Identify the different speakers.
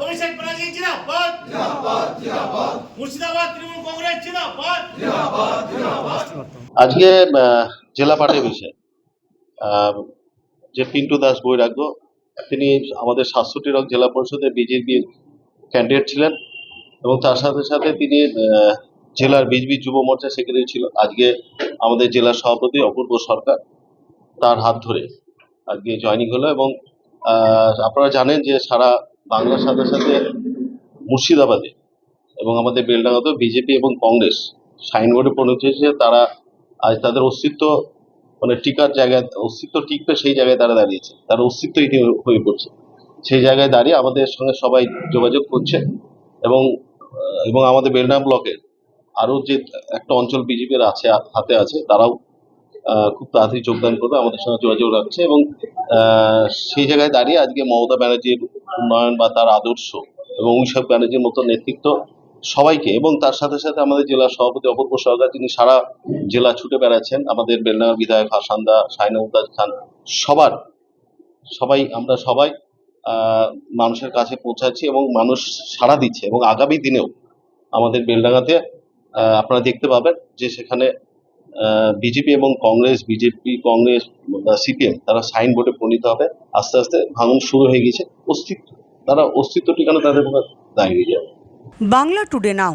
Speaker 1: অভিষেক ব্যানার্জি জিন্দাবাদ মুর্শিদাবাদ তৃণমূল কংগ্রেস জিন্দাবাদ
Speaker 2: আজকে জেলা পার্টির বিষয় যে পিন্টু দাস বৈরাগ্য, তিনি আমাদের সাতষট্টি রক জেলা পরিষদের বিজেপির ক্যান্ডিডেট ছিলেন এবং তার সাথে সাথে তিনি জেলার বিজেপি যুব মোর্চা সেক্রেটারি ছিল। আজকে আমাদের জেলার সভাপতি অপূর্ব সরকার তার হাত ধরে আজকে জয়নিং হলো এবং আপনারা জানেন যে সারা বাংলার সাথে সাথে মুর্শিদাবাদে এবং আমাদের বেলডাঙ্গাতেও বিজেপি এবং কংগ্রেস সাইনবোর্ডে হয়েছে তারা আজ তাদের অস্তিত্ব মানে টিকার জায়গায়, অস্তিত্ব টিকবে সেই জায়গায় তারা দাঁড়িয়েছে। তার অস্তিত্বই হয়ে পড়ছে। সেই জায়গায় দাঁড়িয়ে আমাদের সঙ্গে সবাই যোগাযোগ করছে এবং এবং আমাদের বেলডাঙ্গা ব্লকের আরও যে একটা অঞ্চল বিজেপির আছে, হাতে আছে, তারাও খুব তাড়াতাড়ি যোগদান করবে, আমাদের সঙ্গে যোগাযোগ রাখছে এবং সেই জায়গায় দাঁড়িয়ে আজকে মমতা ব্যানার্জির উন্নয়ন বা তার আদর্শ এবং অভিষেক ব্যানার্জির মতো নেতৃত্ব সবাইকে এবং তার সাথে সাথে আমাদের জেলা সভাপতি অপূর্ব সরকার, তিনি সারা জেলা ছুটে বেড়াচ্ছেন। আমাদের বেলডাঙ্গার বিধায়ক হাসান্দা সাইনা মুমতাজ খান, সবার, সবাই, আমরা সবাই মানুষের কাছে পৌঁছাচ্ছি এবং মানুষ সাড়া দিচ্ছে এবং আগামী দিনেও আমাদের বেলডাঙ্গাতে আপনারা দেখতে পাবেন যে সেখানে বিজেপি এবং কংগ্রেস, বিজেপি, কংগ্রেস সিপিএম, তারা সাইন বোর্ডে পরিণত হবে। আস্তে আস্তে ভাঙন শুরু হয়ে গেছে অস্তিত্ব, তারা অস্তিত্ব ঠিকানা তাদের দাঁড়িয়ে যাবে
Speaker 3: বাংলা টুডে নাও।